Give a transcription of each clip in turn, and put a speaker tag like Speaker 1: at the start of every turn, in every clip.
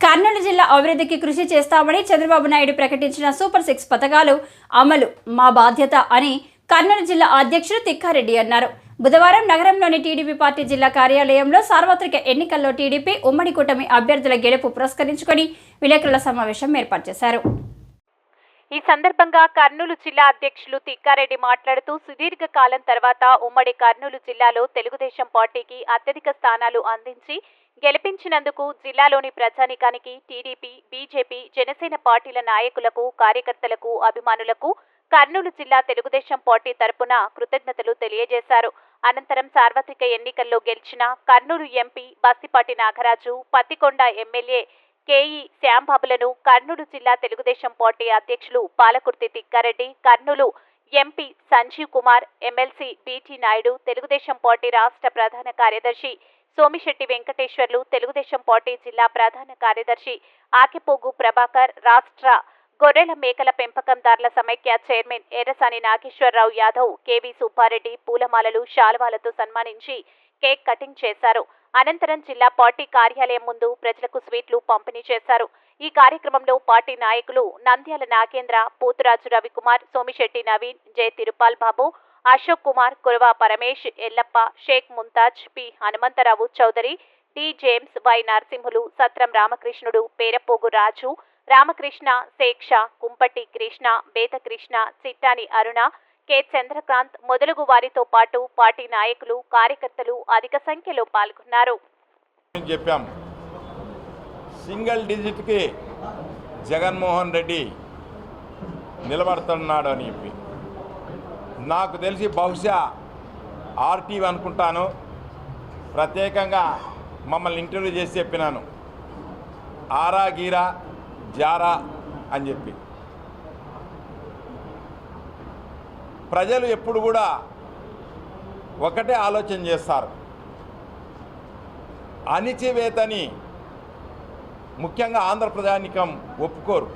Speaker 1: కర్నూలు జిల్లా అభివృద్ధికి కృషి చేస్తామని చంద్రబాబు నాయుడు ప్రకటించిన సూపర్ సిక్స్ పథకాలు అమలు మా బాధ్యత అని కర్నూలు జిల్లా అధ్యక్షుడు తిక్కారెడ్డి అన్నారు. బుధవారం నగరంలోని టీడీపీ పార్టీ జిల్లా కార్యాలయంలో సార్వత్రిక ఎన్నికల్లో టీడీపీ ఉమ్మడి కూటమి అభ్యర్థుల గెలుపు పురస్కరించుకొని విలేకరుల సమావేశం ఏర్పాటు చేశారు.
Speaker 2: ఈ సందర్భంగా కర్నూలు జిల్లా అధ్యక్షులు తిక్కారెడ్డి మాట్లాడుతూ సుదీర్ఘ కాలం తర్వాత ఉమ్మడి కర్నూలు జిల్లాలో తెలుగుదేశం పార్టీకి అత్యధిక స్థానాలు అందించి గెలిపించినందుకు జిల్లాలోని ప్రజానికానికి టీడీపీ బీజేపీ జనసేన పార్టీల నాయకులకు కార్యకర్తలకు అభిమానులకు కర్నూలు జిల్లా తెలుగుదేశం పార్టీ తరపున కృతజ్ఞతలు తెలియజేశారు. అనంతరం సార్వత్రిక ఎన్నికల్లో గెలిచిన Kurnool MP Bastipati Nagaraju Pattikonda MLA K E శ్యాంబాబులను Kurnool జిల్లా తెలుగుదేశం పార్టీ అధ్యక్షులు Palakurthi Tikka Reddy Kurnool MP Sanjeev Kumar MLC B T Naidu Telugu Desam party రాష్ట్ర ప్రధాన కార్యదర్శి సోమిశెట్టి వెంకటేశ్వర్లు తెలుగుదేశం పార్టీ జిల్లా ప్రధాన కార్యదర్శి ఆకిపోగు ప్రభాకర్ రాష్ట్ర గొర్రెల మేకల పెంపకందారుల సమైక్య chairman Errasani Nageswara Rao Yadav K V Subba Reddy పూలమాలలు శాలువాలతో సన్మానించి కేక్ కటింగ్ చేశారు. అనంతరం జిల్లా పార్టీ కార్యాలయం ముందు ప్రజలకు స్వీట్లు పంపిణీ చేశారు. ఈ కార్యక్రమంలో పార్టీ నాయకులు నంద్యాల నాగేంద్ర పోతురాజు రవికుమార్ సోమిశెట్టి నవీన్ జయ తిరుపాల్ బాబు అశోక్ కుమార్ కురవా పరమేష్ ఎల్లప్ప షేక్ ముంతాజ్ పి హనుమంతరావు చౌదరి డి జేమ్స్ వై నరసింహులు సత్రం రామకృష్ణుడు పేరపోగు రాజు రామకృష్ణ శేక్ష కుంపటి కృష్ణ బేతకృష్ణ చిట్టాని అరుణ కె. చంద్రకాంత్ మొదలగు వారితో పాటు పార్టీ నాయకులు కార్యకర్తలు అధిక సంఖ్యలో పాల్గొన్నారు.
Speaker 3: చెప్పాం సింగిల్ డిజిట్కి జగన్మోహన్ రెడ్డి నిలబడుతున్నాడు అని చెప్పి. నాకు తెలిసి బహుశా ఆర్టీ అనుకుంటాను ప్రత్యేకంగా మమ్మల్ని ఇంటర్వ్యూ చేసి చెప్పినాను. ఆరా గీరా జారా అని చెప్పి. ప్రజలు ఎప్పుడు కూడా ఒకటే ఆలోచన చేస్తారు. అణిచివేతని ముఖ్యంగా ఆంధ్ర ప్రజానికం ఒప్పుకోరు.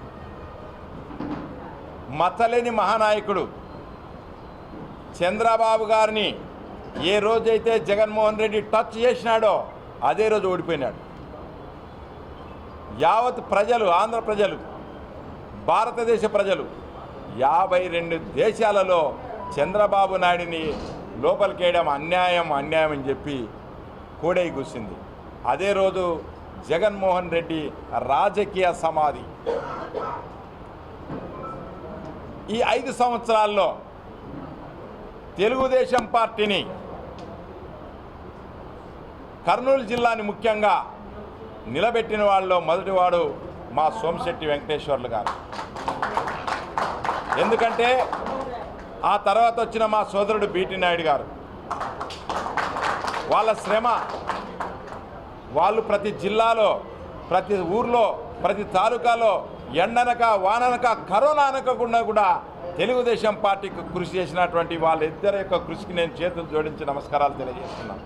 Speaker 3: మచ్చలేని మహానాయకుడు చంద్రబాబు గారిని ఏ రోజైతే జగన్మోహన్ రెడ్డి టచ్ చేసినాడో అదే రోజు ఓడిపోయినాడు. యావత్ ప్రజలు ఆంధ్ర ప్రజలు భారతదేశ ప్రజలు యాభై రెండు దేశాలలో చంద్రబాబు నాయుడిని లోపలికేయడం అన్యాయం అన్యాయం అని చెప్పి కూడై కూసింది. అదే రోజు జగన్మోహన్ రెడ్డి రాజకీయ సమాధి. ఈ ఐదు సంవత్సరాల్లో తెలుగుదేశం పార్టీని కర్నూలు జిల్లాని ముఖ్యంగా నిలబెట్టిన వాళ్ళలో మొదటివాడు మా సోమశెట్టి వెంకటేశ్వర్లు గారు. ఎందుకంటే ఆ తర్వాత వచ్చిన మా సోదరుడు బీటీ నాయుడు గారు వాళ్ళ శ్రమ వాళ్ళు ప్రతి జిల్లాలో ప్రతి ఊర్లో ప్రతి తాలూకాలో ఎండనక వాననక కరోనా అనకకుండా కూడా తెలుగుదేశం పార్టీకి కృషి చేసినటువంటి వాళ్ళిద్దరి యొక్క కృషికి నేను చేతులు జోడించి నమస్కారాలు తెలియజేస్తున్నాను.